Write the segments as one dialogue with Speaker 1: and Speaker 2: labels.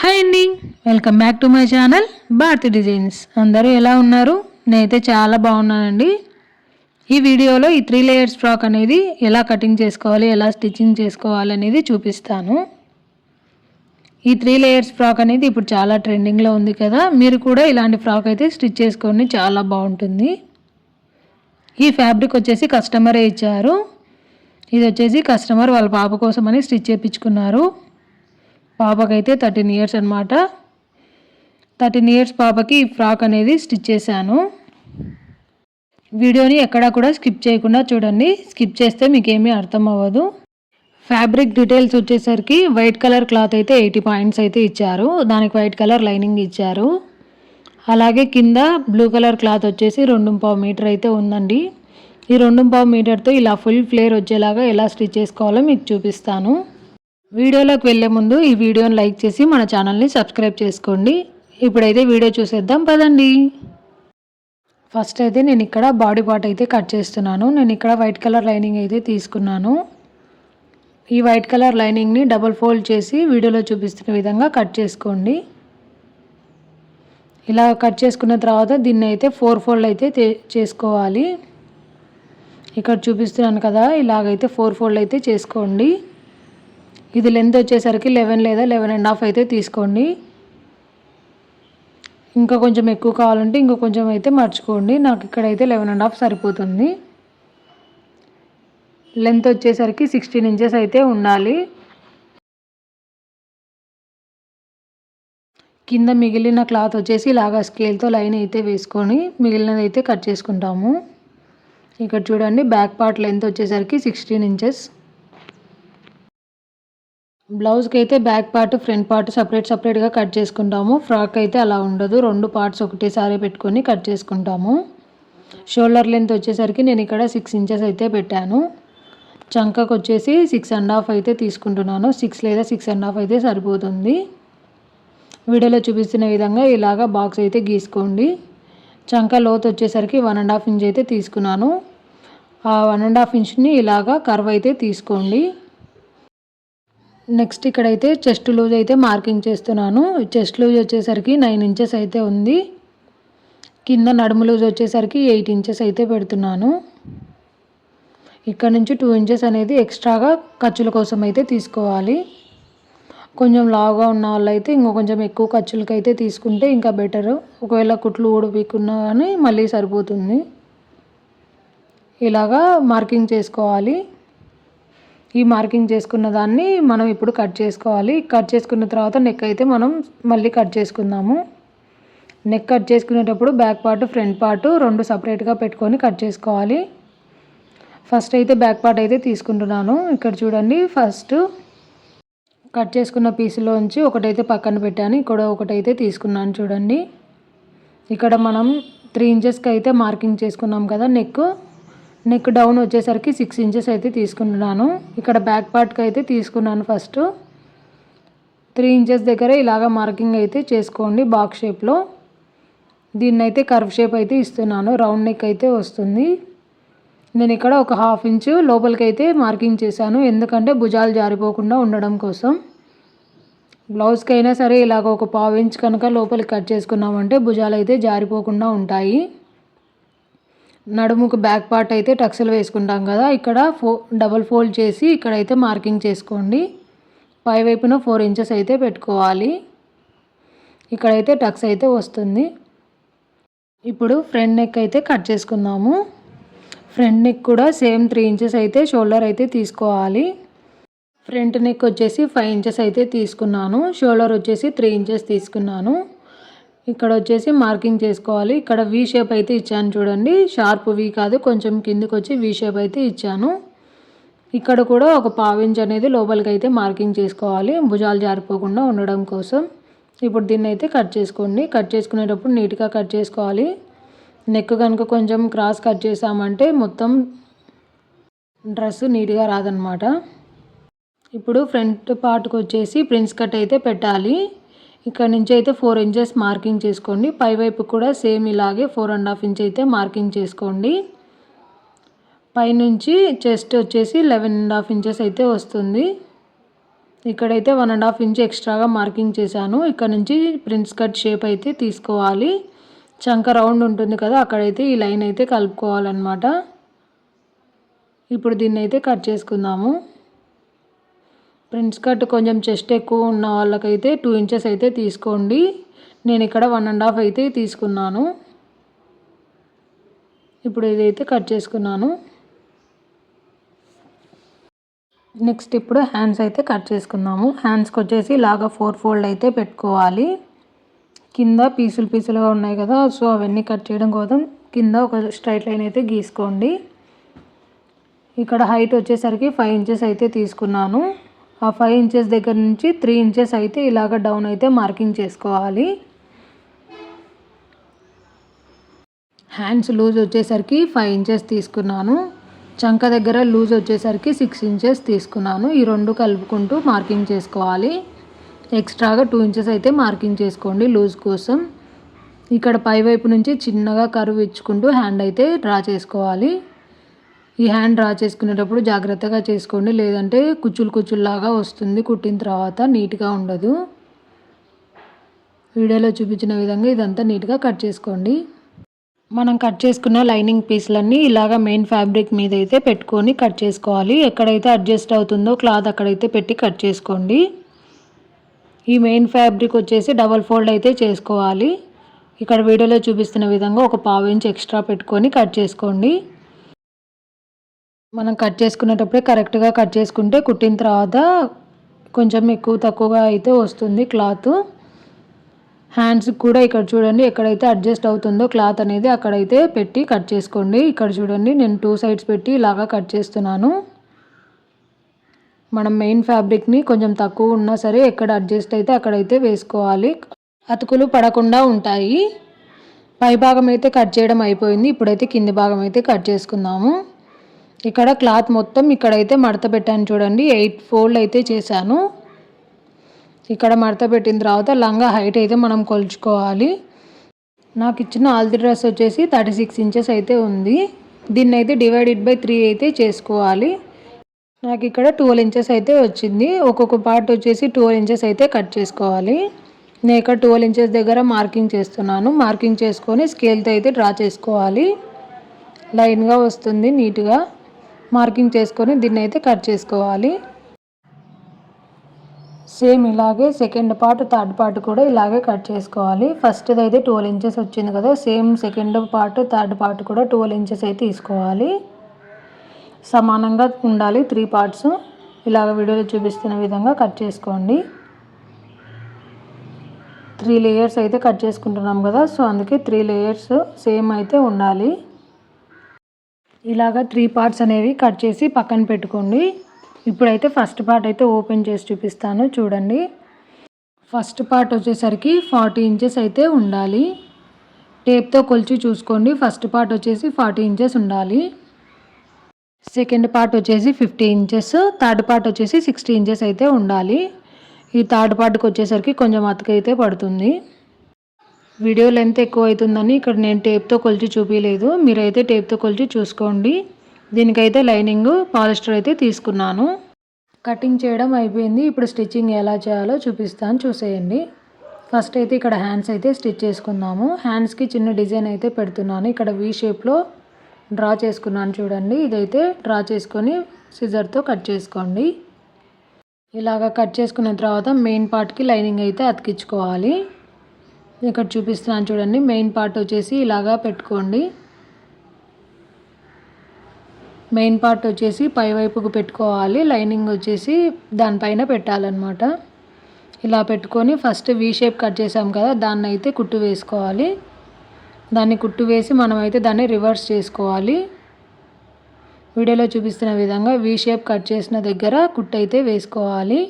Speaker 1: Hi అండి. Welcome back to my channel Bharati designs. అందరూ ఎలా ఉన్నారు? నేనైతే చాలా బాగున్నానండి. ఈ వీడియోలో ఈ త్రీ లేయర్స్ ఫ్రాక్ అనేది ఎలా కటింగ్ చేసుకోవాలి ఎలా స్టిచ్చింగ్ చేసుకోవాలి అనేది చూపిస్తాను. ఈ త్రీ లేయర్స్ ఫ్రాక్ అనేది ఇప్పుడు చాలా ట్రెండింగ్లో ఉంది కదా మీరు కూడా ఇలాంటి ఫ్రాక్ అయితే స్టిచ్ చేసుకోండి చాలా బాగుంటుంది. ఈ ఫ్యాబ్రిక్ వచ్చేసి కస్టమరే ఇచ్చారు. ఇది వచ్చేసి కస్టమర్ వాళ్ళ పాప కోసమని స్టిచ్ చేయించుకున్నారు పాపకైతే థర్టీన్ ఇయర్స్ అనమాట థర్టీన్ ఇయర్స్ పాపకి ఈ ఫ్రాక్ అనేది స్టిచ్ చేశాను. వీడియోని ఎక్కడా కూడా స్కిప్ చేయకుండా చూడండి. స్కిప్ చేస్తే మీకు ఏమీ అర్థం అవ్వదు ఫ్యాబ్రిక్ డీటెయిల్స్ వచ్చేసరికి వైట్ కలర్ క్లాత్ అయితే ఎయిటీ పాయింట్స్ అయితే ఇచ్చారు. దానికి వైట్ కలర్ లైనింగ్ ఇచ్చారు. అలాగే కింద బ్లూ కలర్ క్లాత్ వచ్చేసి రెండు పావు మీటర్ అయితే ఉందండి. ఈ రెండు పావు మీటర్తో ఇలా ఫుల్ ఫ్లేర్ వచ్చేలాగా ఎలా స్టిచ్ చేసుకోవాలో మీకు చూపిస్తాను. వీడియోలోకి వెళ్ళే ముందు ఈ వీడియోని లైక్ చేసి మన ఛానల్ని సబ్స్క్రైబ్ చేసుకోండి. ఇప్పుడైతే వీడియో చూసేద్దాం పదండి. ఫస్ట్ అయితే నేను ఇక్కడ బాడీ పార్ట్ అయితే కట్ చేస్తున్నాను. నేను ఇక్కడ వైట్ కలర్ లైనింగ్ అయితే తీసుకున్నాను. ఈ వైట్ కలర్ లైనింగ్ని డబుల్ ఫోల్డ్ చేసి వీడియోలో చూపిస్తున్న విధంగా కట్ చేసుకోండి. ఇలా కట్ చేసుకున్న తర్వాత దీన్ని అయితే ఫోర్ ఫోల్డ్ అయితే చేసుకోవాలి. ఇక్కడ చూపిస్తున్నాను కదా ఇలాగైతే ఫోర్ ఫోల్డ్ అయితే చేసుకోండి. ఇది లెంత్ వచ్చేసరికి లెవెన్ లేదా లెవెన్ అండ్ హాఫ్ అయితే తీసుకోండి. ఇంకా కొంచెం ఎక్కువ కావాలంటే ఇంకో కొంచెం అయితే మర్చుకోండి. నాకు ఇక్కడైతే లెవెన్ అండ్ హాఫ్ సరిపోతుంది. లెంత్ వచ్చేసరికి సిక్స్టీన్ ఇంచెస్ అయితే ఉండాలి. కింద మిగిలిన క్లాత్ వచ్చేసి ఇలాగా స్కేల్తో లైన్ అయితే వేసుకొని మిగిలినది అయితే కట్ చేసుకుంటాము. ఇక్కడ చూడండి బ్యాక్ పార్ట్ లెంత్ వచ్చేసరికి సిక్స్టీన్ ఇంచెస్ బ్లౌజ్కి అయితే back part front part separate సపరేట్గా కట్ చేసుకుంటాము. ఫ్రాక్ అయితే అలా ఉండదు. రెండు పార్ట్స్ ఒకటేసారి పెట్టుకొని కట్ చేసుకుంటాము. షోల్డర్ లెంత్ వచ్చేసరికి నేను ఇక్కడ సిక్స్ ఇంచెస్ అయితే పెట్టాను. చంకకు వచ్చేసి సిక్స్ అండ్ హాఫ్ అయితే తీసుకుంటున్నాను. సిక్స్ లేదా సిక్స్ అండ్ హాఫ్ అయితే సరిపోతుంది. వీడియోలో చూపిస్తున్న విధంగా ఇలాగా బాక్స్ అయితే గీసుకోండి. చంక లోతు వచ్చేసరికి వన్ అండ్ హాఫ్ ఇంచ్ అయితే తీసుకున్నాను. ఆ వన్ అండ్ హాఫ్ ఇంచ్ని ఇలాగా కర్వ్ అయితే తీసుకోండి. నెక్స్ట్ ఇక్కడైతే చెస్ట్ లూజ్ అయితే మార్కింగ్ చేస్తున్నాను. చెస్ట్ లూజ్ వచ్చేసరికి నైన్ ఇంచెస్ అయితే ఉంది. కింద నడుము లూజ్ వచ్చేసరికి ఎయిట్ ఇంచెస్ అయితే పెడుతున్నాను. ఇక్కడ నుంచి టూ ఇంచెస్ అనేది ఎక్స్ట్రాగా ఖర్చుల కోసం అయితే తీసుకోవాలి. కొంచెం లావుగా ఉన్న వాళ్ళైతే ఇంకో కొంచెం ఎక్కువ ఖర్చులకి అయితే తీసుకుంటే ఇంకా బెటరు. ఒకవేళ కుట్లు ఊడిపీకున్నా కానీ మళ్ళీ సరిపోతుంది. ఇలాగా మార్కింగ్ చేసుకోవాలి. ఈ మార్కింగ్ చేసుకున్న దాన్ని మనం ఇప్పుడు కట్ చేసుకోవాలి. కట్ చేసుకున్న తర్వాత నెక్ అయితే మనం మళ్ళీ కట్ చేసుకుందాము. నెక్ కట్ చేసుకునేటప్పుడు బ్యాక్ పార్ట్ ఫ్రంట్ పార్ట్ రెండు సపరేట్గా పెట్టుకొని కట్ చేసుకోవాలి. ఫస్ట్ అయితే బ్యాక్ పార్ట్ అయితే తీసుకుంటున్నాను. ఇక్కడ చూడండి ఫస్ట్ కట్ చేసుకున్న పీసులోంచి ఒకటైతే పక్కన పెట్టాను. ఇక్కడ ఒకటైతే తీసుకున్నాను చూడండి. ఇక్కడ మనం త్రీ ఇంచెస్కి అయితే మార్కింగ్ చేసుకున్నాం కదా నెక్ నెక్ డౌన్ వచ్చేసరికి సిక్స్ ఇంచెస్ అయితే తీసుకుంటున్నాను ఇక్కడ బ్యాక్ పార్ట్కి అయితే తీసుకున్నాను ఫస్ట్ త్రీ ఇంచెస్ దగ్గర ఇలాగ మార్కింగ్ అయితే చేసుకోండి బాక్స్ షేప్లో దీన్ని అయితే కర్వ్ షేప్ అయితే ఇస్తున్నాను. రౌండ్ నెక్ అయితే వస్తుంది. నేను ఇక్కడ ఒక హాఫ్ ఇంచు లోపలికి అయితే మార్కింగ్ చేశాను. ఎందుకంటే భుజాలు జారిపోకుండా ఉండడం కోసం. బ్లౌజ్కి అయినా సరే ఇలాగ ఒక పావు ఇంచ్ కనుక లోపలికి కట్ చేసుకున్నామంటే భుజాలు అయితే జారిపోకుండా ఉంటాయి. నడుముకు బ్యాక్ పార్ట్ అయితే టక్స్లు వేసుకుంటాం కదా ఇక్కడ ఫో డబల్ ఫోల్డ్ చేసి ఇక్కడైతే మార్కింగ్ చేసుకోండి. పై వైపున ఫోర్ ఇంచెస్ అయితే పెట్టుకోవాలి. ఇక్కడైతే టక్స్ అయితే వస్తుంది. ఇప్పుడు ఫ్రంట్ నెక్ అయితే కట్ చేసుకుందాము. ఫ్రంట్ నెక్ కూడా సేమ్ త్రీ ఇంచెస్ అయితే షోల్డర్ అయితే తీసుకోవాలి. ఫ్రంట్ నెక్ వచ్చేసి ఫైవ్ ఇంచెస్ అయితే తీసుకున్నాను. షోల్డర్ వచ్చేసి త్రీ ఇంచెస్ తీసుకున్నాను. ఇక్కడ వచ్చేసి మార్కింగ్ చేసుకోవాలి. ఇక్కడ వీ షేప్ అయితే ఇచ్చాను చూడండి. షార్ప్ వీ కాదు కొంచెం కిందకి వచ్చి వీ షేప్ అయితే ఇచ్చాను. ఇక్కడ కూడా ఒక పావించ్ అనేది లోపలికి అయితే మార్కింగ్ చేసుకోవాలి. భుజాలు జారిపోకుండా ఉండడం కోసం. ఇప్పుడు దీన్ని అయితే కట్ చేసుకోండి. కట్ చేసుకునేటప్పుడు నీట్గా కట్ చేసుకోవాలి. నెక్ కనుక కొంచెం క్రాస్ కట్ చేసామంటే మొత్తం డ్రెస్ నీట్గా రాదనమాట ఇప్పుడు ఫ్రంట్ పార్ట్కి వచ్చేసి ప్రిన్స్ కట్ అయితే పెట్టాలి. ఇక్కడ నుంచి అయితే ఫోర్ ఇంచెస్ మార్కింగ్ చేసుకోండి. పైవైపు కూడా సేమ్ ఇలాగే ఫోర్ అండ్ హాఫ్ ఇంచ్ అయితే మార్కింగ్ చేసుకోండి. పైనుంచి చెస్ట్ వచ్చేసి లెవెన్ అండ్ హాఫ్ ఇంచెస్ అయితే వస్తుంది. ఇక్కడైతే వన్ అండ్ హాఫ్ ఇంచ్ ఎక్స్ట్రాగా మార్కింగ్ చేశాను. ఇక్కడ నుంచి ప్రిన్స్ కట్ షేప్ అయితే తీసుకోవాలి. చంక రౌండ్ ఉంటుంది కదా అక్కడైతే ఈ లైన్ అయితే కలుపుకోవాలన్నమాట. ఇప్పుడు దీన్ని అయితే కట్ చేసుకుందాము. ప్రిన్స్ కట్ కొంచెం చెస్ట్ ఎక్కువ ఉన్న వాళ్ళకైతే టూ ఇంచెస్ అయితే తీసుకోండి. నేను ఇక్కడ వన్ అండ్ హాఫ్ అయితే తీసుకున్నాను. ఇప్పుడు ఇదైతే కట్ చేసుకున్నాను. నెక్స్ట్ ఇప్పుడు హ్యాండ్స్ అయితే కట్ చేసుకుందాము. హ్యాండ్స్కి వచ్చేసి ఇలాగ ఫోర్ ఫోల్డ్ అయితే పెట్టుకోవాలి. కింద పీసులు పీసులుగా ఉన్నాయి కదా సో అవన్నీ కట్ చేయడం కోసం కింద ఒక స్ట్రైట్ లైన్ అయితే గీసుకోండి. ఇక్కడ హైట్ వచ్చేసరికి ఫైవ్ ఇంచెస్ అయితే తీసుకున్నాను. ఆ ఫైవ్ ఇంచెస్ దగ్గర నుంచి త్రీ ఇంచెస్ అయితే ఇలాగ డౌన్ అయితే మార్కింగ్ చేసుకోవాలి. హ్యాండ్స్ లూజ్ వచ్చేసరికి ఫైవ్ ఇంచెస్ తీసుకున్నాను. చంక దగ్గర లూజ్ వచ్చేసరికి సిక్స్ ఇంచెస్ తీసుకున్నాను. ఈ రెండు కలుపుకుంటూ మార్కింగ్ చేసుకోవాలి. ఎక్స్ట్రాగా టూ ఇంచెస్ అయితే మార్కింగ్ చేసుకోండి లూజ్ కోసం. ఇక్కడ పై వైపు నుంచి చిన్నగా కరువు ఇచ్చుకుంటూ హ్యాండ్ అయితే డ్రా చేసుకోవాలి. ఈ హ్యాండ్ డ్రా చేసుకునేటప్పుడు జాగ్రత్తగా చేసుకోండి. లేదంటే కుచ్చులు కుచ్చుల్లాగా వస్తుంది. కుట్టిన తర్వాత నీట్గా ఉండదు. వీడియోలో చూపించిన విధంగా ఇదంతా నీట్గా కట్ చేసుకోండి. మనం కట్ చేసుకున్న లైనింగ్ పీస్లన్నీ ఇలాగ మెయిన్ ఫ్యాబ్రిక్ మీద అయితే పెట్టుకొని కట్ చేసుకోవాలి. ఎక్కడైతే అడ్జస్ట్ అవుతుందో క్లాత్ అక్కడైతే పెట్టి కట్ చేసుకోండి. ఈ మెయిన్ ఫ్యాబ్రిక్ వచ్చేసి డబల్ ఫోల్డ్ అయితే చేసుకోవాలి. ఇక్కడ వీడియోలో చూపిస్తున్న విధంగా ఒక పావు ఇంచ్ ఎక్స్ట్రా పెట్టుకొని కట్ చేసుకోండి. మనం కట్ చేసుకునేటప్పుడే కరెక్ట్గా కట్ చేసుకుంటే కుట్టిన తర్వాత కొంచెం ఎక్కువ తక్కువగా అయితే వస్తుంది క్లాత్. హ్యాండ్స్ కూడా ఇక్కడ చూడండి ఎక్కడైతే అడ్జస్ట్ అవుతుందో క్లాత్ అనేది అక్కడైతే పెట్టి కట్ చేసుకోండి. ఇక్కడ చూడండి నేను టూ సైడ్స్ పెట్టి ఇలాగా కట్ చేస్తున్నాను. మనం మెయిన్ ఫ్యాబ్రిక్ని కొంచెం తక్కువ ఉన్నా సరే ఎక్కడ అడ్జస్ట్ అయితే అక్కడైతే వేసుకోవాలి. అతుకులు పడకుండా ఉంటాయి. పై భాగం అయితే కట్ చేయడం అయిపోయింది. ఇప్పుడైతే కింది భాగం అయితే కట్ చేసుకుందాము. ఇక్కడ క్లాత్ మొత్తం ఇక్కడైతే మడత పెట్టాను చూడండి. ఎయిట్ ఫోల్డ్ అయితే చేశాను. ఇక్కడ మడత పెట్టిన తర్వాత లంగా హైట్ అయితే మనం కొలుచుకోవాలి. నాకు ఇచ్చిన ఆల్ది డ్రెస్ వచ్చేసి థర్టీ సిక్స్ ఇంచెస్ అయితే ఉంది. దీన్ని అయితే డివైడెడ్ బై త్రీ అయితే చేసుకోవాలి. నాకు ఇక్కడ ట్వెల్వ్ ఇంచెస్ అయితే వచ్చింది. ఒక్కొక్క పార్ట్ వచ్చేసి ట్వెల్వ్ ఇంచెస్ అయితే కట్ చేసుకోవాలి. నేను ఇక్కడ ట్వెల్వ్ ఇంచెస్ దగ్గర మార్కింగ్ చేస్తున్నాను. మార్కింగ్ చేసుకొని స్కేల్తో అయితే డ్రా చేసుకోవాలి. లైన్గా వస్తుంది నీట్గా. మార్కింగ్ చేసుకొని దీన్ని అయితే కట్ చేసుకోవాలి. సేమ్ ఇలాగే సెకండ్ పార్ట్ థర్డ్ పార్ట్ కూడా ఇలాగే కట్ చేసుకోవాలి. ఫస్ట్ది అయితే ట్వెల్వ్ ఇంచెస్ వచ్చింది కదా same second part third part కూడా ట్వెల్వ్ ఇంచెస్ అయితే తీసుకోవాలి. సమానంగా ఉండాలి త్రీ పార్ట్స్. ఇలాగ వీడియోలో చూపిస్తున్న విధంగా కట్ చేసుకోండి. త్రీ లేయర్స్ అయితే కట్ చేసుకుంటున్నాం కదా సో అందుకే త్రీ లేయర్స్ సేమ్ అయితే ఉండాలి. ఇలాగ త్రీ పార్ట్స్ అనేవి కట్ చేసి పక్కన పెట్టుకోండి. ఇప్పుడైతే ఫస్ట్ పార్ట్ అయితే ఓపెన్ చేసి చూపిస్తాను చూడండి. ఫస్ట్ పార్ట్ వచ్చేసరికి ఫార్టీ ఇంచెస్ అయితే ఉండాలి. టేప్తో కొలిచి చూసుకోండి. ఫస్ట్ పార్ట్ వచ్చేసి ఫార్టీ ఇంచెస్ ఉండాలి. సెకండ్ పార్ట్ వచ్చేసి ఫిఫ్టీ ఇంచెస్ థర్డ్ పార్ట్ వచ్చేసి సిక్స్టీ ఇంచెస్ అయితే ఉండాలి. ఈ థర్డ్ పార్ట్కి వచ్చేసరికి కొంచెం అతకైతే పడుతుంది. వీడియో లెంత్ ఎక్కువ అవుతుందని ఇక్కడ నేను టేప్తో కొలిచి చూపించలేదు మీరైతే టేప్తో కొలిచి చూసుకోండి. దీనికైతే లైనింగ్ పాలిస్టర్ అయితే తీసుకున్నాను. కటింగ్ చేయడం అయిపోయింది. ఇప్పుడు స్టిచ్చింగ్ ఎలా చేయాలో చూపిస్తాను. చూసేయండి. ఫస్ట్ అయితే ఇక్కడ హ్యాండ్స్ అయితే స్టిచ్ చేసుకుందాము. హ్యాండ్స్కి చిన్న డిజైన్ అయితే పెడుతున్నాను. ఇక్కడ వీ షేప్లో డ్రా చేసుకున్నాను చూడండి. ఇదైతే డ్రా చేసుకొని సిజర్తో కట్ చేసుకోండి. ఇలాగ కట్ చేసుకున్న తర్వాత మెయిన్ పార్ట్కి లైనింగ్ అయితే అతికించుకోవాలి. ఇక్కడ చూపిస్తున్నాను చూడండి. మెయిన్ పార్ట్ వచ్చేసి ఇలాగా పెట్టుకోండి. మెయిన్ పార్ట్ వచ్చేసి పై వైపుకు పెట్టుకోవాలి. లైనింగ్ వచ్చేసి దానిపైన పెట్టాలన్నమాట. ఇలా పెట్టుకొని ఫస్ట్ వీ షేప్ కట్ చేసాం కదా దాన్ని అయితే కుట్టు వేసుకోవాలి. దాన్ని కుట్టు వేసి మనమైతే దాన్ని రివర్స్ చేసుకోవాలి. వీడియోలో చూపిస్తున్న విధంగా వీ షేప్ కట్ చేసిన దగ్గర కుట్టు అయితే వేసుకోవాలి.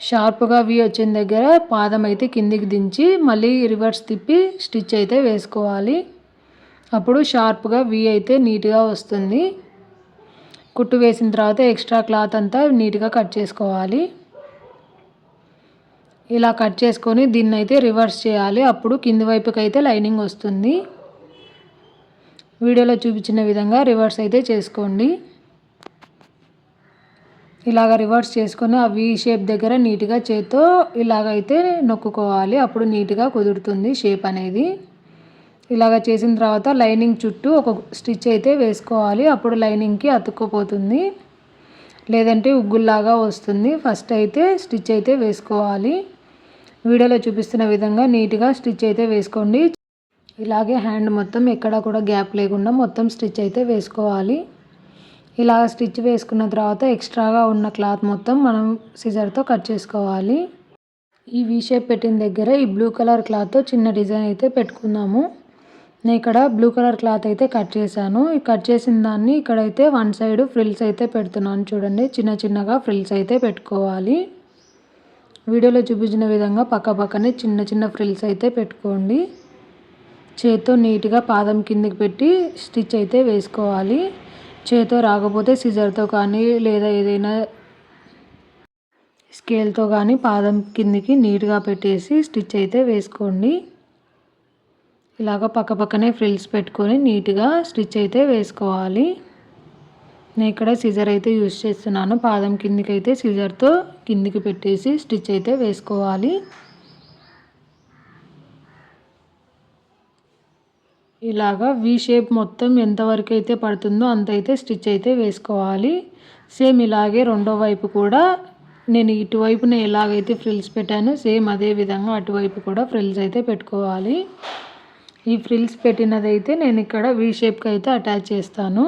Speaker 1: షార్ప్గా వి వచ్చిన దగ్గర పాదం అయితే కిందికి దించి మళ్ళీ రివర్స్ తిప్పి స్టిచ్ అయితే వేసుకోవాలి. అప్పుడు షార్ప్గా వి అయితే నీట్గా వస్తుంది. కుట్టు వేసిన తర్వాత ఎక్స్ట్రా క్లాత్ అంతా నీట్గా కట్ చేసుకోవాలి. ఇలా కట్ చేసుకొని దీన్ని అయితే రివర్స్ చేయాలి. అప్పుడు కింది వైపుకి అయితే లైనింగ్ వస్తుంది. వీడియోలో చూపించిన విధంగా రివర్స్ అయితే చేసుకోండి. ఇలాగ రివర్స్ చేసుకొని ఆ వీ షేప్ దగ్గర నీట్గా చేత్తో ఇలాగైతే నొక్కుకోవాలి. అప్పుడు నీట్గా కుదురుతుంది షేప్ అనేది. ఇలాగ చేసిన తర్వాత లైనింగ్ చుట్టూ ఒక స్టిచ్ అయితే వేసుకోవాలి. అప్పుడు లైనింగ్కి అతుక్కుపోతుంది. లేదంటే ఉగ్గుల్లాగా వస్తుంది. ఫస్ట్ అయితే స్టిచ్ అయితే వేసుకోవాలి. వీడియోలో చూపిస్తున్న విధంగా నీట్గా స్టిచ్ అయితే వేసుకోండి. ఇలాగే హ్యాండ్ మొత్తం ఎక్కడ కూడా గ్యాప్ లేకుండా మొత్తం స్టిచ్ అయితే వేసుకోవాలి. ఇలా స్టిచ్ వేసుకున్న తర్వాత ఎక్స్ట్రాగా ఉన్న క్లాత్ మొత్తం మనం సిజర్తో కట్ చేసుకోవాలి. ఈ వీ షేప్ పెట్టిన దగ్గర ఈ బ్లూ కలర్ క్లాత్తో చిన్న డిజైన్ అయితే పెట్టుకుందాము. నేను ఇక్కడ బ్లూ కలర్ క్లాత్ అయితే కట్ చేశాను. ఈ కట్ చేసిన దాన్ని ఇక్కడైతే వన్ సైడ్ ఫ్రిల్స్ అయితే పెడుతున్నాను చూడండి. చిన్న చిన్నగా ఫ్రిల్స్ అయితే పెట్టుకోవాలి. వీడియోలో చూపించిన విధంగా పక్క పక్కనే చిన్న చిన్న ఫ్రిల్స్ అయితే పెట్టుకోండి. చేత్తో నీట్గా పాదం కిందకి పెట్టి స్టిచ్ అయితే వేసుకోవాలి. చేతో రాకపోతే సిజర్తో కానీ లేదా ఏదైనా స్కేల్తో కానీ పాదం కిందికి నీట్గా పెట్టేసి స్టిచ్ అయితే వేసుకోండి. ఇలాగ పక్క పక్కనే ఫ్రిల్స్ పెట్టుకొని నీట్గా స్టిచ్ అయితే వేసుకోవాలి. నేను ఇక్కడ సిజర్ అయితే యూస్ చేస్తున్నాను. పాదం కిందికి అయితే సిజర్తో కిందికి పెట్టేసి స్టిచ్ అయితే వేసుకోవాలి. ఇలాగా వి షేప్ మొత్తం ఎంతవరకు అయితే పడుతుందో అంత అయితే స్టిచ్ అయితే వేసుకోవాలి. సేమ్ ఇలాగే రెండో వైపు కూడా నేను ఇటువైపున ఎలాగైతే ఫ్రిల్స్ పెట్టానో. సేమ్ అదే విధంగా అటువైపు కూడా ఫ్రిల్స్ అయితే పెట్టుకోవాలి. ఈ ఫ్రిల్స్ పెట్టినదైతే నేను ఇక్కడ వి షేప్కి అయితే అటాచ్ చేస్తాను.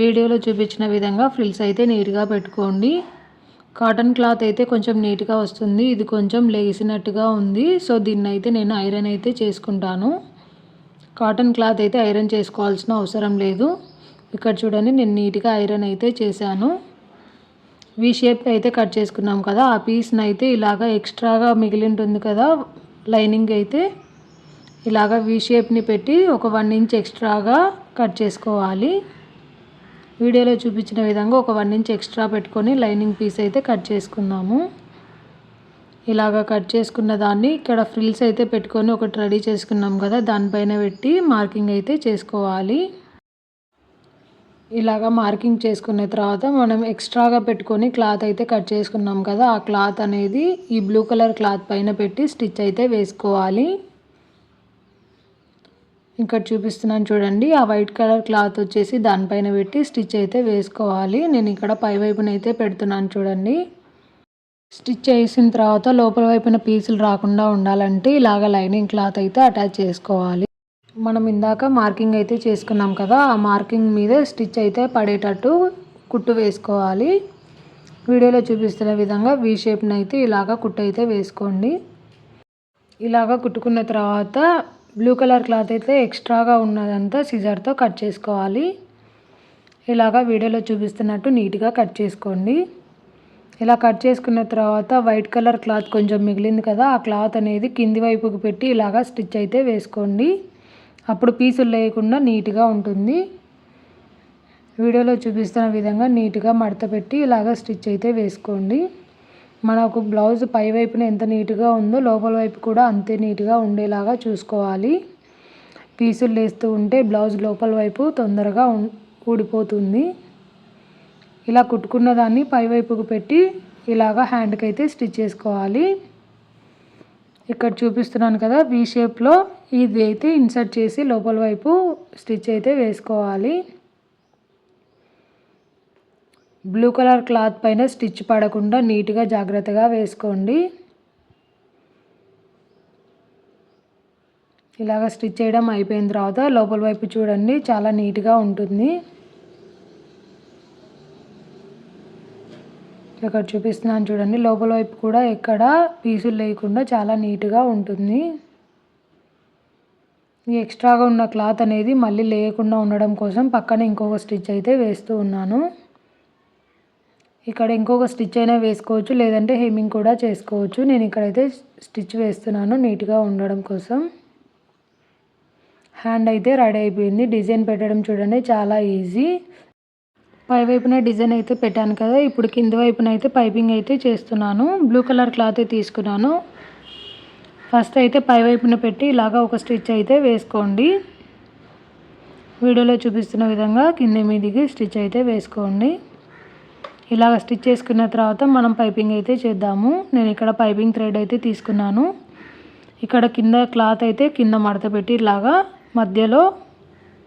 Speaker 1: వీడియోలో చూపించిన విధంగా ఫ్రిల్స్ అయితే నీట్గా పెట్టుకోండి. కాటన్ క్లాత్ అయితే కొంచెం నీట్గా వస్తుంది. ఇది కొంచెం లేసినట్టుగా ఉంది. సో దీన్ని అయితే నేను ఐరన్ అయితే చేసుకుంటాను. కాటన్ క్లాత్ అయితే ఐరన్ చేసుకోవాల్సిన అవసరం లేదు. ఇక్కడ చూడండి నేను నీట్గా ఐరన్ అయితే చేశాను. వి షేప్ అయితే కట్ చేసుకున్నాం కదా ఆ పీస్ని అయితే ఇలాగా ఎక్స్ట్రాగా మిగిలి ఉంటుంది కదా లైనింగ్ అయితే ఇలాగా వి షేప్ని పెట్టి ఒక వన్ ఇంచ్ ఎక్స్ట్రాగా కట్ చేసుకోవాలి. వీడియోలో చూపించిన విధంగా ఒక వన్ ఇంచ్ ఎక్స్ట్రా పెట్టుకొని లైనింగ్ పీస్ అయితే కట్ చేసుకుందాము ఇలాగ కట్ చేసుకున్న దాన్ని ఇక్కడ ఫ్రిల్స్ అయితే పెట్టుకొని ఒకటి రెడీ చేసుకున్నాం కదా దానిపైన పెట్టి మార్కింగ్ అయితే చేసుకోవాలి. ఇలాగ మార్కింగ్ చేసుకున్న తర్వాత మనం ఎక్స్ట్రాగా పెట్టుకొని క్లాత్ అయితే కట్ చేసుకున్నాం కదా ఆ క్లాత్ అనేది ఈ బ్లూ కలర్ క్లాత్ పైన పెట్టి స్టిచ్ అయితే వేసుకోవాలి. ఇక్కడ చూపిస్తున్నాను చూడండి ఆ వైట్ కలర్ క్లాత్ వచ్చేసి దానిపైన పెట్టి స్టిచ్ అయితే వేసుకోవాలి. నేను ఇక్కడ పై వైపునైతే పెడుతున్నాను చూడండి. స్టిచ్ చేసిన తర్వాత లోపల వైపున పీసులు రాకుండా ఉండాలంటే ఇలాగ లైనింగ్ క్లాత్ అయితే అటాచ్ చేసుకోవాలి. మనం ఇందాక మార్కింగ్ అయితే చేసుకున్నాం కదా ఆ మార్కింగ్ మీద స్టిచ్ అయితే పడేటట్టు కుట్టు వేసుకోవాలి. వీడియోలో చూపిస్తున్న విధంగా వీ షేప్ని అయితే ఇలాగ కుట్టు అయితే వేసుకోండి. ఇలాగ కుట్టుకున్న తర్వాత బ్లూ కలర్ క్లాత్ అయితే ఎక్స్ట్రాగా ఉన్నదంతా సిజర్తో కట్ చేసుకోవాలి. ఇలాగా వీడియోలో చూపిస్తున్నట్టు నీట్గా కట్ చేసుకోండి. ఇలా కట్ చేసుకున్న తర్వాత వైట్ కలర్ క్లాత్ కొంచెం మిగిలింది కదా ఆ క్లాత్ అనేది కింది వైపుకి పెట్టి ఇలాగా స్టిచ్ అయితే వేసుకోండి. అప్పుడు పీసులు లేకుండా నీట్గా ఉంటుంది. వీడియోలో చూపిస్తున్న విధంగా నీట్గా మడత పెట్టి ఇలాగ స్టిచ్ అయితే వేసుకోండి. మనకు బ్లౌజ్ పై వైపున ఎంత నీట్గా ఉందో లోపల వైపు కూడా అంతే నీట్గా ఉండేలాగా చూసుకోవాలి. పీసులు వేస్తూ ఉంటే బ్లౌజ్ లోపల వైపు తొందరగా ఊడిపోతుంది. ఇలా కుట్టుకున్న దాన్ని పై వైపుకు పెట్టి ఇలాగా హ్యాండ్కి అయితే స్టిచ్ చేసుకోవాలి. ఇక్కడ చూపిస్తున్నాను కదా వీ షేప్లో ఇది అయితే ఇన్సర్ట్ చేసి లోపల వైపు స్టిచ్ అయితే వేసుకోవాలి. బ్లూ కలర్ క్లాత్ పైన స్టిచ్ పడకుండా నీట్గా జాగ్రత్తగా వేసుకోండి. ఇలాగ స్టిచ్ చేయడం అయిపోయిన తర్వాత లోపల వైపు చూడండి చాలా నీట్గా ఉంటుంది. ఇక్కడ చూపిస్తున్నాను చూడండి. లోపల వైపు కూడా ఎక్కడ పీసులు లేకుండా చాలా నీట్గా ఉంటుంది. ఈ ఎక్స్ట్రాగా ఉన్న క్లాత్ అనేది మళ్ళీ లేకుండా ఉండడం కోసం పక్కన ఇంకొక స్టిచ్ అయితే వేస్తూ ఉన్నాను. ఇక్కడ ఇంకొక స్టిచ్ అయినా వేసుకోవచ్చు లేదంటే హెమ్మింగ్ కూడా చేసుకోవచ్చు. నేను ఇక్కడైతే స్టిచ్ వేస్తున్నాను నీట్గా ఉండడం కోసం. హ్యాండ్ అయితే రెడీ అయిపోయింది. డిజైన్ పెట్టడం చూడండి చాలా ఈజీ. పై వైపున డిజైన్ అయితే పెట్టాను కదా ఇప్పుడు కింద వైపున అయితే పైపింగ్ అయితే చేస్తున్నాను. బ్లూ కలర్ క్లాత్ తీసుకున్నాను. ఫస్ట్ అయితే పై వైపున పెట్టి ఇలాగా ఒక స్టిచ్ అయితే వేసుకోండి. వీడియోలో చూపిస్తున్న విధంగా కింద మీదికి స్టిచ్ అయితే వేసుకోండి. ఇలాగ స్టిచ్ చేసుకున్న తర్వాత మనం పైపింగ్ అయితే చేద్దాము. నేను ఇక్కడ పైపింగ్ థ్రెడ్ అయితే తీసుకున్నాను. ఇక్కడ కింద క్లాత్ అయితే కింద మడత పెట్టి ఇలాగా మధ్యలో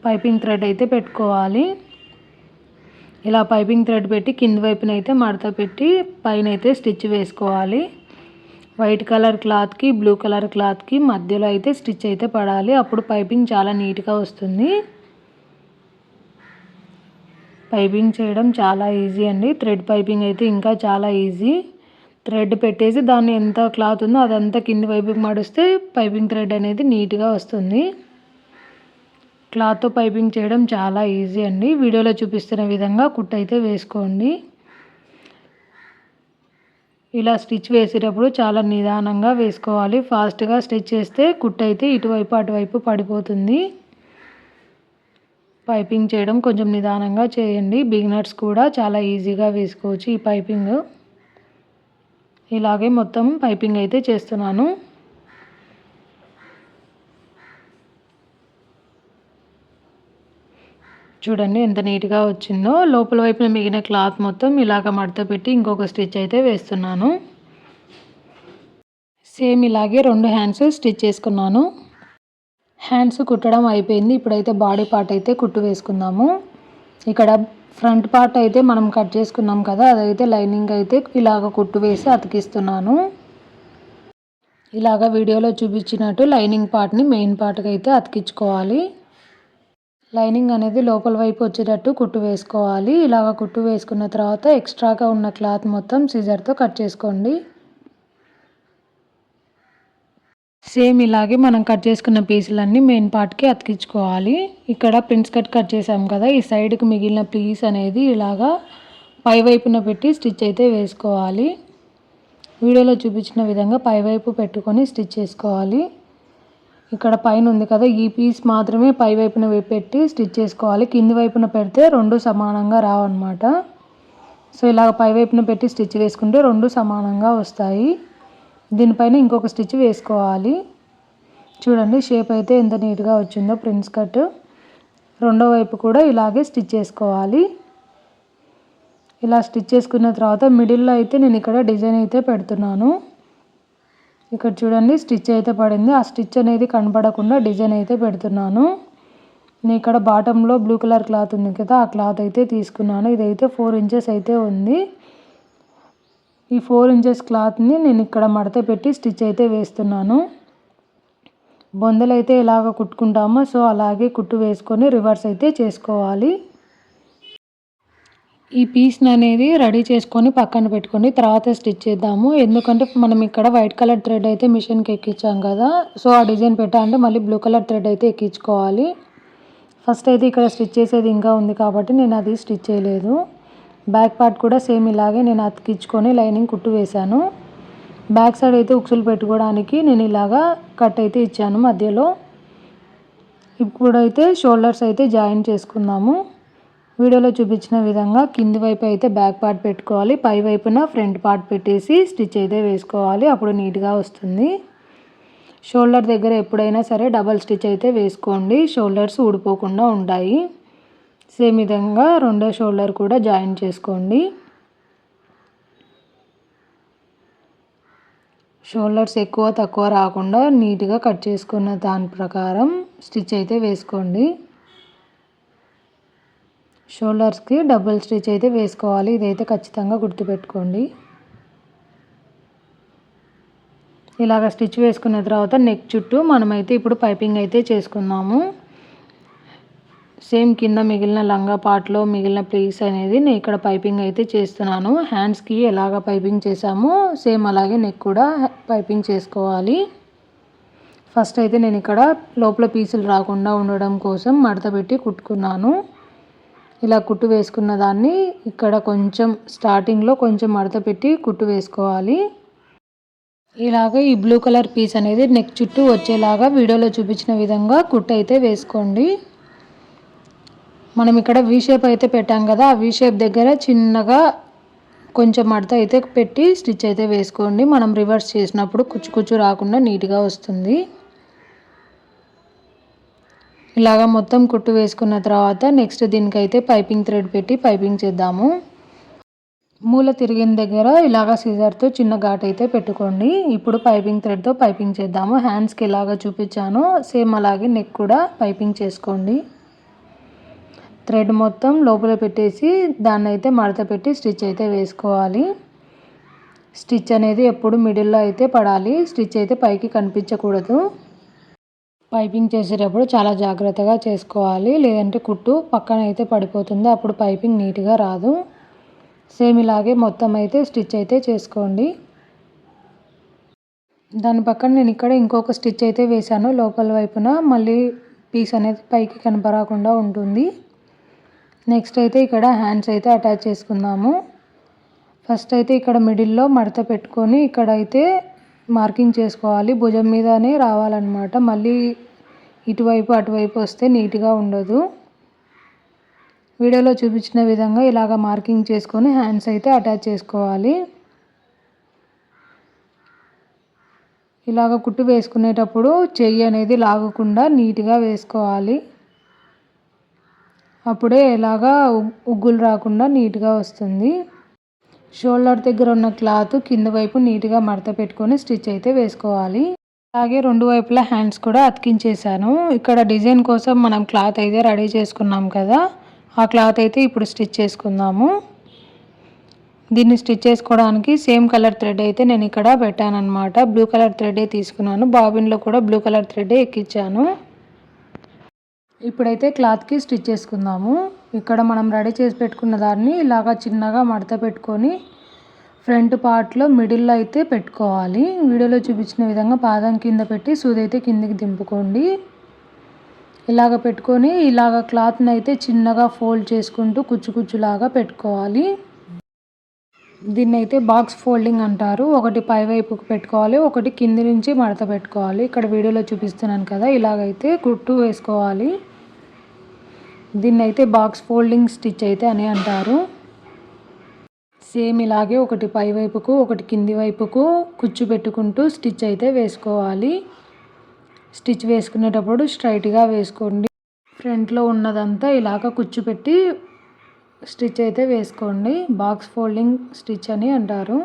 Speaker 1: పైపింగ్ థ్రెడ్ అయితే పెట్టుకోవాలి. ఇలా పైపింగ్ థ్రెడ్ పెట్టి కింది వైపున అయితే మడత పెట్టి పైన అయితే స్టిచ్ వేసుకోవాలి. వైట్ కలర్ క్లాత్కి బ్లూ కలర్ క్లాత్కి మధ్యలో అయితే స్టిచ్ అయితే పడాలి. అప్పుడు పైపింగ్ చాలా నీట్గా వస్తుంది. పైపింగ్ చేయడం చాలా ఈజీ అండి. థ్రెడ్ పైపింగ్ అయితే ఇంకా చాలా ఈజీ. థ్రెడ్ పెట్టేసి దాన్ని ఎంత క్లాత్ ఉందో అదంతా కింది వైపుకి మడిస్తే పైపింగ్ థ్రెడ్ అనేది నీట్గా వస్తుంది. క్లాత్తో పైపింగ్ చేయడం చాలా ఈజీ అండి. వీడియోలో చూపిస్తున్న విధంగా కుట్ అయితే వేసుకోండి. ఇలా స్టిచ్ వేసేటప్పుడు చాలా నిదానంగా వేసుకోవాలి. ఫాస్ట్గా స్టిచ్ చేస్తే కుట్ అయితే ఇటువైపు అటువైపు పడిపోతుంది. పైపింగ్ చేయడం కొంచెం నిదానంగా చేయండి. బిగినర్స్ కూడా చాలా ఈజీగా వేసుకోవచ్చు ఈ పైపింగ్. ఇలాగే మొత్తం పైపింగ్ అయితే చేస్తున్నాను. చూడండి ఎంత నీట్గా వచ్చిందో. లోపల వైపున మిగిలిన క్లాత్ మొత్తం ఇలాగ మడత పెట్టి ఇంకొక స్టిచ్ అయితే వేస్తున్నాను. సేమ్ ఇలాగే రెండు హ్యాండ్స్ స్టిచ్ చేసుకున్నాను. హ్యాండ్స్ కుట్టడం అయిపోయింది. ఇప్పుడైతే బాడీ పార్ట్ అయితే కుట్టు వేసుకుందాము. ఇక్కడ ఫ్రంట్ పార్ట్ అయితే మనం కట్ చేసుకున్నాం కదా అదైతే లైనింగ్ అయితే ఇలాగ కుట్టు వేసి అతికిస్తున్నాను. ఇలాగ వీడియోలో చూపించినట్టు లైనింగ్ పార్ట్ని మెయిన్ పార్ట్కి అయితే అతికించుకోవాలి. లైనింగ్ అనేది లోపల వైపు వచ్చేటట్టు కుట్టు వేసుకోవాలి. ఇలాగ కుట్టు వేసుకున్న తర్వాత ఎక్స్ట్రాగా ఉన్న క్లాత్ మొత్తం సిజర్తో కట్ చేసుకోండి. సేమ్ ఇలాగే మనం కట్ చేసుకున్న పీసులన్నీ మెయిన్ పార్ట్కి అతికించుకోవాలి. ఇక్కడ ప్రిన్స్ కట్ కట్ చేసాం కదా ఈ సైడ్కి మిగిలిన పీస్ అనేది ఇలాగా పై వైపున పెట్టి స్టిచ్ అయితే వేసుకోవాలి. వీడియోలో చూపించిన విధంగా పైవైపు పెట్టుకొని స్టిచ్ చేసుకోవాలి. ఇక్కడ పైన ఉంది కదా ఈ పీస్ మాత్రమే పై వైపున పెట్టి స్టిచ్ చేసుకోవాలి. కింది వైపున పెడితే రెండు సమానంగా రావన్నమాట. సో ఇలాగ పై వైపున పెట్టి స్టిచ్ వేసుకుంటే రెండు సమానంగా వస్తాయి. దీనిపైన ఇంకొక స్టిచ్ వేసుకోవాలి. చూడండి షేప్ అయితే ఎంత నీట్గా వచ్చిందో ప్రిన్స్ కట్ రెండో వైపు కూడా ఇలాగే స్టిచ్ చేసుకోవాలి. ఇలా స్టిచ్ చేసుకున్న తర్వాత మిడిల్లో అయితే నేను ఇక్కడ డిజైన్ అయితే పెడుతున్నాను. ఇక్కడ చూడండి స్టిచ్ అయితే పడింది. ఆ స్టిచ్ అనేది కనపడకుండా డిజైన్ అయితే పెడుతున్నాను. నేను ఇక్కడ బాటంలో బ్లూ కలర్ క్లాత్ ఉంది కదా ఆ క్లాత్ అయితే తీసుకున్నాను. ఇదైతే ఫోర్ ఇంచెస్ అయితే ఉంది. ఈ ఫోర్ ఇంచెస్ క్లాత్ని నేను ఇక్కడ మడత పెట్టి స్టిచ్ అయితే వేస్తున్నాను. బొందలు అయితే ఎలాగ కుట్టుకుంటామో. సో అలాగే కుట్టు వేసుకొని రివర్స్ అయితే చేసుకోవాలి. ఈ పీస్ని అనేది రెడీ చేసుకొని పక్కన పెట్టుకొని తర్వాత స్టిచ్ చేద్దాము. ఎందుకంటే మనం ఇక్కడ వైట్ కలర్ థ్రెడ్ అయితే మిషన్కి ఎక్కించాం కదా. సో ఆ డిజైన్ పెట్టాలంటే మళ్ళీ బ్లూ కలర్ థ్రెడ్ అయితే ఎక్కించుకోవాలి. ఫస్ట్ అయితే ఇక్కడ స్టిచ్ చేసేది ఇంకా ఉంది కాబట్టి నేను అది స్టిచ్ చేయలేదు. బ్యాక్ పార్ట్ కూడా సేమ్ ఇలాగే నేను అతికించుకొని లైనింగ్ కుట్టు వేశాను. బ్యాక్ సైడ్ అయితే ఉక్సులు పెట్టుకోవడానికి నేను ఇలాగా కట్ అయితే ఇచ్చాను మధ్యలో. ఇప్పుడైతే షోల్డర్స్ అయితే జాయిన్ చేసుకుందాము. వీడియోలో చూపించిన విధంగా కింది వైపు అయితే బ్యాక్ పార్ట్ పెట్టుకోవాలి. పై వైపున ఫ్రంట్ పార్ట్ పెట్టేసి స్టిచ్ అయితే వేసుకోవాలి. అప్పుడు నీట్గా వస్తుంది. షోల్డర్ దగ్గర ఎప్పుడైనా సరే డబల్ స్టిచ్ అయితే వేసుకోండి. షోల్డర్స్ ఊడిపోకుండా ఉంటాయి. సేమ్ విధంగా రెండో షోల్డర్ కూడా జాయిన్ చేసుకోండి. షోల్డర్స్ ఎక్కువ తక్కువ రాకుండా నీట్గా కట్ చేసుకున్న దాని ప్రకారం స్టిచ్ అయితే వేసుకోండి. షోల్డర్స్కి డబుల్ స్టిచ్ అయితే వేసుకోవాలి. ఇదైతే ఖచ్చితంగా గుర్తుపెట్టుకోండి. ఇలాగ స్టిచ్ వేసుకున్న తర్వాత నెక్ చుట్టూ మనమైతే ఇప్పుడు పైపింగ్ అయితే చేసుకుందాము సేమ్ కింద మిగిలిన లంగా పార్ట్లో మిగిలిన ప్లీస్ అనేది నేను ఇక్కడ పైపింగ్ అయితే చేస్తున్నాను. హ్యాండ్స్కి ఎలాగ పైపింగ్ చేసామో సేమ్ అలాగే నెక్ కూడా పైపింగ్ చేసుకోవాలి. ఫస్ట్ అయితే నేను ఇక్కడ లోపల పీసులు రాకుండా ఉండడం కోసం మడత పెట్టి కుట్టుకున్నాను. ఇలా కుట్టు వేసుకున్న దాన్ని ఇక్కడ కొంచెం స్టార్టింగ్లో కొంచెం మడత పెట్టి కుట్టు వేసుకోవాలి. ఇలాగ ఈ బ్లూ కలర్ పీస్ అనేది నెక్ చుట్టూ వచ్చేలాగా వీడియోలో చూపించిన విధంగా కుట్టు అయితే వేసుకోండి. మనం ఇక్కడ వీ షేప్ అయితే పెట్టాం కదా ఆ వీ షేప్ దగ్గర చిన్నగా కొంచెం మడత అయితే పెట్టి స్టిచ్ అయితే వేసుకోండి. మనం రివర్స్ చేసినప్పుడు కుచ్చు కుచ్చు రాకుండా నీట్గా వస్తుంది. ఇలాగా మొత్తం కుట్టు వేసుకున్న తర్వాత నెక్స్ట్ దీనికైతే పైపింగ్ థ్రెడ్ పెట్టి పైపింగ్ చేద్దాము. మూల తిరిగిన దగ్గర ఇలాగ సీజర్తో చిన్న ఘాట్ అయితే పెట్టుకోండి. ఇప్పుడు పైపింగ్ థ్రెడ్తో పైపింగ్ చేద్దాము. హ్యాండ్స్కి ఇలాగ చూపించాను. సేమ్ అలాగే నెక్ కూడా పైపింగ్ చేసుకోండి. థ్రెడ్ మొత్తం లోపల పెట్టేసి దాన్ని అయితే మడత పెట్టి స్టిచ్ అయితే వేసుకోవాలి. స్టిచ్ అనేది ఎప్పుడు మిడిల్లో అయితే పడాలి. స్టిచ్ అయితే పైకి కనిపించకూడదు. పైపింగ్ చేసేటప్పుడు చాలా జాగ్రత్తగా చేసుకోవాలి. లేదంటే కుట్టు పక్కన అయితే పడిపోతుంది. అప్పుడు పైపింగ్ నీట్గా రాదు. సేమ్ ఇలాగే మొత్తం అయితే స్టిచ్ అయితే చేసుకోండి. దాని పక్కన నేను ఇక్కడ ఇంకొక స్టిచ్ అయితే వేశాను. లోపల వైపున మళ్ళీ పీస్ అనేది పైకి కనపరాకుండా ఉంటుంది. నెక్స్ట్ అయితే ఇక్కడ హ్యాండ్స్ అయితే అటాచ్ చేసుకుందాము. ఫస్ట్ అయితే ఇక్కడ మిడిల్లో మడత పెట్టుకొని ఇక్కడ అయితే మార్కింగ్ చేసుకోవాలి. భుజం మీదనే రావాలన్నమాట. మళ్ళీ ఇటువైపు అటువైపు వస్తే నీట్గా ఉండదు. వీడియోలో చూపించిన విధంగా ఇలాగ మార్కింగ్ చేసుకొని హ్యాండ్స్ అయితే అటాచ్ చేసుకోవాలి. ఇలాగ కుట్టు వేసుకునేటప్పుడు చెయ్యి అనేది లాగకుండా నీట్గా వేసుకోవాలి. అప్పుడే ఎలాగా ఉగ్గులు రాకుండా నీట్గా వస్తుంది. షోల్డర్ దగ్గర ఉన్న క్లాత్ కింద వైపు నీట్గా మడత పెట్టుకొని స్టిచ్ అయితే వేసుకోవాలి. అలాగే రెండు వైపులా హ్యాండ్స్ కూడా అతికించేసాను ఇక్కడ డిజైన్ కోసం మనం క్లాత్ అయితే రెడీ చేసుకున్నాం కదా. ఆ క్లాత్ అయితే ఇప్పుడు స్టిచ్ చేసుకుందాము. దీన్ని స్టిచ్ చేసుకోవడానికి సేమ్ కలర్ థ్రెడ్ అయితే నేను ఇక్కడ పెట్టాను అనమాట బ్లూ కలర్ థ్రెడే తీసుకున్నాను. బాబిన్లో కూడా బ్లూ కలర్ థ్రెడే ఎక్కించాను ఇప్పుడైతే క్లాత్కి స్టిచ్ చేసుకుందాము. ఇక్కడ మనం రెడీ చేసి పెట్టుకున్న దాన్ని ఇలాగా చిన్నగా మడత పెట్టుకొని ఫ్రంట్ పార్ట్లో మిడిల్లో అయితే పెట్టుకోవాలి. వీడియోలో చూపించిన విధంగా పాదం కింద పెట్టి సూది అయితే కిందికి దింపుకోండి. ఇలాగ పెట్టుకొని ఇలాగ క్లాత్ని అయితే చిన్నగా ఫోల్డ్ చేసుకుంటూ కుచ్చు కుచ్చులాగా పెట్టుకోవాలి. దీన్ని అయితే బాక్స్ ఫోల్డింగ్ అంటారు. ఒకటి పైవైపుకు పెట్టుకోవాలి ఒకటి కింది నుంచి మడత పెట్టుకోవాలి. ఇక్కడ వీడియోలో చూపిస్తున్నాను కదా ఇలాగైతే కుట్టు వేసుకోవాలి. దీన్ని అయితే బాక్స్ ఫోల్డింగ్ స్టిచ్ అయితే అని అంటారు. సేమ్ ఇలాగే ఒకటి పై వైపుకు ఒకటి కింది వైపుకు కుచ్చు పెట్టుకుంటూ స్టిచ్ అయితే వేసుకోవాలి. స్టిచ్ వేసుకునేటప్పుడు స్ట్రైట్గా వేసుకోండి. ఫ్రంట్లో ఉన్నదంతా ఇలాగ కుచ్చు పెట్టి స్టిచ్ అయితే వేసుకోండి. బాక్స్ ఫోల్డింగ్ స్టిచ్ అని అంటారు.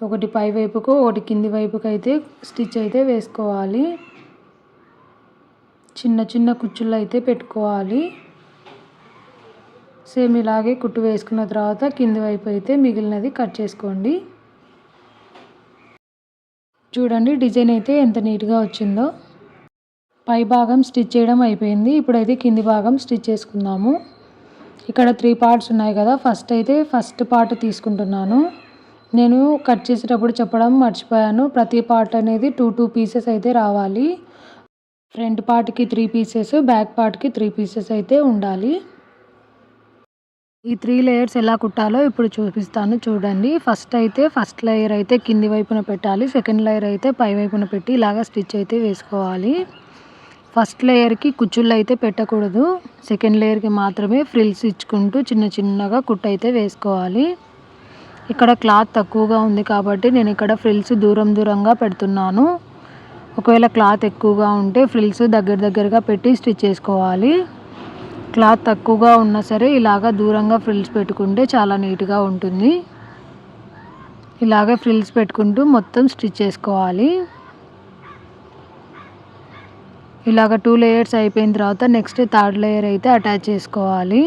Speaker 1: ఒకటి పై వైపుకు ఒకటి కింది వైపుకు అయితే స్టిచ్ అయితే వేసుకోవాలి. చిన్న చిన్న కుచ్చులు అయితే పెట్టుకోవాలి. సేమ్ ఇలాగే కుట్టు వేసుకున్న తర్వాత కింది వైపు అయితే మిగిలినది కట్ చేసుకోండి. చూడండి డిజైన్ అయితే ఎంత నీట్గా వచ్చిందో. పై భాగం స్టిచ్ చేయడం అయిపోయింది. ఇప్పుడైతే కింది భాగం స్టిచ్ చేసుకుందాము. ఇక్కడ త్రీ పార్ట్స్ ఉన్నాయి కదా. ఫస్ట్ అయితే ఫస్ట్ పార్ట్ తీసుకుంటున్నాను. నేను కట్ చేసేటప్పుడు చెప్పడం మర్చిపోయాను. ప్రతి పార్ట్ అనేది టూ టూ పీసెస్ అయితే రావాలి. ఫ్రంట్ పార్ట్కి త్రీ పీసెస్ బ్యాక్ పార్ట్కి త్రీ పీసెస్ అయితే ఉండాలి. ఈ త్రీ లేయర్స్ ఎలా కుట్టాలో ఇప్పుడు చూపిస్తాను చూడండి. ఫస్ట్ అయితే ఫస్ట్ లేయర్ అయితే కింది వైపున పెట్టాలి. సెకండ్ లేయర్ అయితే పై వైపున పెట్టి ఇలాగా స్టిచ్ అయితే వేసుకోవాలి. ఫస్ట్ లేయర్కి కుచ్చుళ్ళు అయితే పెట్టకూడదు. సెకండ్ లేయర్కి మాత్రమే ఫ్రిల్స్ ఇచ్చుకుంటూ చిన్న చిన్నగా కుట్టు అయితే వేసుకోవాలి. ఇక్కడ క్లాత్ తక్కువగా ఉంది కాబట్టి నేను ఇక్కడ ఫ్రిల్స్ దూరం దూరంగా పెడుతున్నాను. ఒకవేళ క్లాత్ ఎక్కువగా ఉంటే ఫ్రిల్స్ దగ్గర దగ్గరగా పెట్టి స్టిచ్ చేసుకోవాలి. క్లాత్ తక్కువగా ఉన్నా సరే ఇలాగ దూరంగా ఫ్రిల్స్ పెట్టుకుంటే చాలా నీట్గా ఉంటుంది. ఇలాగ ఫ్రిల్స్ పెట్టుకుంటూ మొత్తం స్టిచ్ చేసుకోవాలి. ఇలాగ టూ లేయర్స్ అయిపోయిన తర్వాత నెక్స్ట్ థర్డ్ లేయర్ అయితే అటాచ్ చేసుకోవాలి.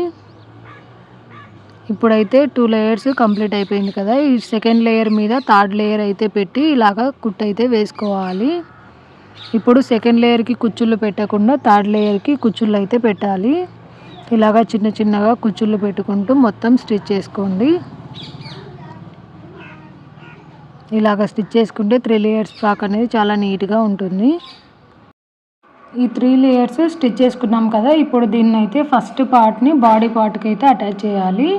Speaker 1: ఇప్పుడైతే టూ లేయర్స్ కంప్లీట్ అయిపోయింది కదా. ఈ సెకండ్ లేయర్ మీద థర్డ్ లేయర్ అయితే పెట్టి ఇలాగ కుట్ అయితే వేసుకోవాలి. ఇప్పుడు సెకండ్ లేయర్కి కుచ్చుళ్ళు పెట్టకుండా థర్డ్ లేయర్కి కుచ్చుళ్ళు అయితే పెట్టాలి. ఇలాగా చిన్న చిన్నగా కుచ్చుళ్ళు పెట్టుకుంటూ మొత్తం స్టిచ్ చేసుకోండి. ఇలాగ స్టిచ్ చేసుకుంటే త్రీ లేయర్స్ ఫ్రాక్ అనేది చాలా నీట్గా ఉంటుంది. ఈ త్రీ లేయర్స్ స్టిచ్ చేసుకున్నాం కదా ఇప్పుడు దీన్ని అయితే ఫస్ట్ పార్ట్ని బాడీ పార్ట్కి అయితే అటాచ్ చేయాలి.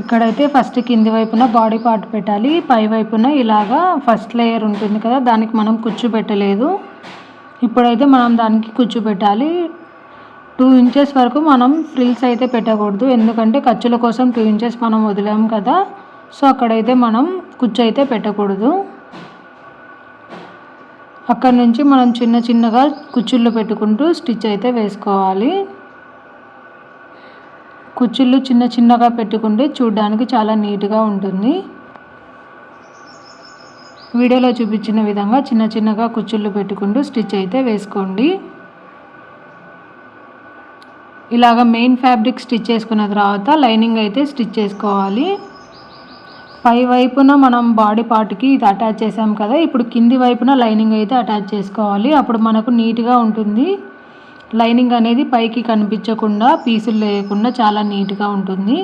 Speaker 1: ఇక్కడైతే ఫస్ట్ కింది వైపున బాడీ పార్ట్ పెట్టాలి పై వైపున ఇలాగా ఫస్ట్ లేయర్ ఉంటుంది కదా దానికి మనం కుచ్చు పెట్టలేదు. ఇప్పుడైతే మనం దానికి కుచ్చు పెట్టాలి. టూ ఇంచెస్ వరకు మనం ఫ్రిల్స్ అయితే పెట్టకూడదు ఎందుకంటే ఖర్చుల కోసం టూ ఇంచెస్ మనం వదిలాం కదా. సో అక్కడైతే మనం కుచ్చు అయితే పెట్టకూడదు. అక్కడ నుంచి మనం చిన్న చిన్నగా కుచ్చుళ్ళు పెట్టుకుంటూ స్టిచ్ అయితే వేసుకోవాలి. కుచ్చుళ్ళు చిన్న చిన్నగా పెట్టుకుంటే చూడడానికి చాలా నీట్గా ఉంటుంది. వీడియోలో చూపించిన విధంగా చిన్న చిన్నగా కుచ్చుళ్ళు పెట్టుకుంటూ స్టిచ్ అయితే వేసుకోండి. ఇలాగ మెయిన్ ఫ్యాబ్రిక్ స్టిచ్ చేసుకున్న తర్వాత లైనింగ్ అయితే స్టిచ్ చేసుకోవాలి. పై వైపున మనం బాడీ పార్ట్కి ఇది అటాచ్ చేసాం కదా ఇప్పుడు కింది వైపున లైనింగ్ అయితే అటాచ్ చేసుకోవాలి. అప్పుడు మనకు నీట్గా ఉంటుంది. లైనింగ్ అనేది పైకి కనిపించకుండా పీసులు లేకుండా చాలా నీట్గా ఉంటుంది.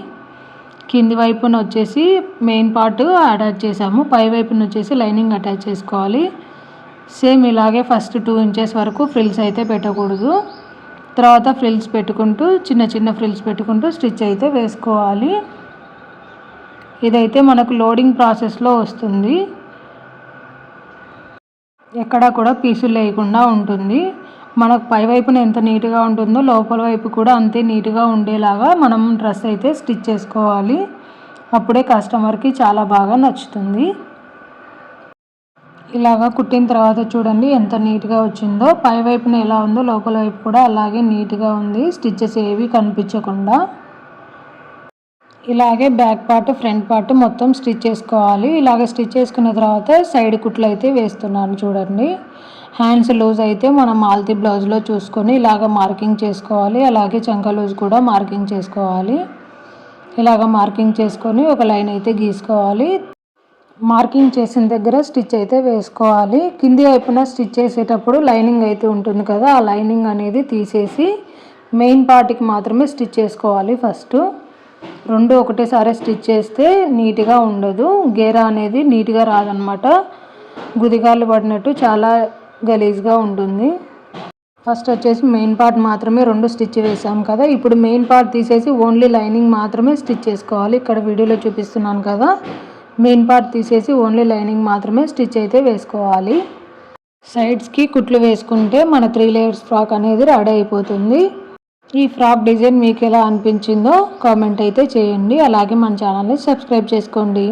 Speaker 1: కింది వైపున వచ్చేసి మెయిన్ పార్ట్ అటాచ్ చేసాము. పై వైపున వచ్చేసి లైనింగ్ అటాచ్ చేసుకోవాలి. సేమ్ ఇలాగే ఫస్ట్ టూ ఇంచెస్ వరకు ఫ్రిల్స్ అయితే పెట్టకూడదు. తర్వాత ఫ్రిల్స్ పెట్టుకుంటూ చిన్న చిన్న ఫ్రిల్స్ పెట్టుకుంటూ స్టిచ్ అయితే వేసుకోవాలి. ఇదైతే మనకు లోడింగ్ ప్రాసెస్లో వస్తుంది. ఎక్కడా కూడా పీసులు లేకుండా ఉంటుంది. మనకు పై వైపున ఎంత నీట్గా ఉంటుందో లోపల వైపు కూడా అంతే నీట్గా ఉండేలాగా మనం డ్రెస్ అయితే స్టిచ్ చేసుకోవాలి. అప్పుడే కస్టమర్కి చాలా బాగా నచ్చుతుంది. ఇలాగా కుట్టిన తర్వాత చూడండి ఎంత నీట్గా వచ్చిందో. పై వైపున ఎలా ఉందో లోపల వైపు కూడా అలాగే నీట్గా ఉంది. స్టిచ్చెస్ ఏవి కనిపించకుండా. ఇలాగే బ్యాక్ పార్ట్ ఫ్రంట్ పార్ట్ మొత్తం స్టిచ్ చేసుకోవాలి. ఇలాగే స్టిచ్ చేసుకున్న తర్వాత సైడ్ కుట్లు అయితే వేస్తున్నాను చూడండి. హ్యాండ్స్ లూజ్ అయితే మనం మాల్తి బ్లౌజ్లో చూసుకొని ఇలాగ మార్కింగ్ చేసుకోవాలి. అలాగే చంక లూజ్ కూడా మార్కింగ్ చేసుకోవాలి. ఇలాగ మార్కింగ్ చేసుకొని ఒక లైన్ అయితే గీసుకోవాలి. మార్కింగ్ చేసిన దగ్గర స్టిచ్ అయితే వేసుకోవాలి. కింది వైపున స్టిచ్ చేసేటప్పుడు లైనింగ్ అయితే ఉంటుంది కదా ఆ లైనింగ్ అనేది తీసేసి మెయిన్ పార్ట్కి మాత్రమే స్టిచ్ చేసుకోవాలి ఫస్ట్. రెండు ఒకటేసారి స్టిచ్ చేస్తే నీట్గా ఉండదు. గేరా అనేది నీట్గా రాదనమాట. గుదిగాలు పడినట్టు చాలా గలీజ్గా ఉంటుంది. ఫస్ట్ వచ్చేసి మెయిన్ పార్ట్ మాత్రమే రెండు స్టిచ్ వేసాం కదా. ఇప్పుడు మెయిన్ పార్ట్ తీసేసి ఓన్లీ లైనింగ్ మాత్రమే స్టిచ్ చేసుకోవాలి. ఇక్కడ వీడియోలో చూపిస్తున్నాను కదా. మెయిన్ పార్ట్ తీసేసి ఓన్లీ లైనింగ్ మాత్రమే స్టిచ్ అయితే వేసుకోవాలి. సైడ్స్కి కుట్లు వేసుకుంటే మన త్రీ లేయర్స్ ఫ్రాక్ అనేది రెడీ అయిపోతుంది. ఈ ఫ్రాక్ డిజైన్ మీకు ఎలా అనిపించిందో కామెంట్ అయితే చేయండి. అలాగే మన ఛానల్ని సబ్స్క్రైబ్ చేసుకోండి.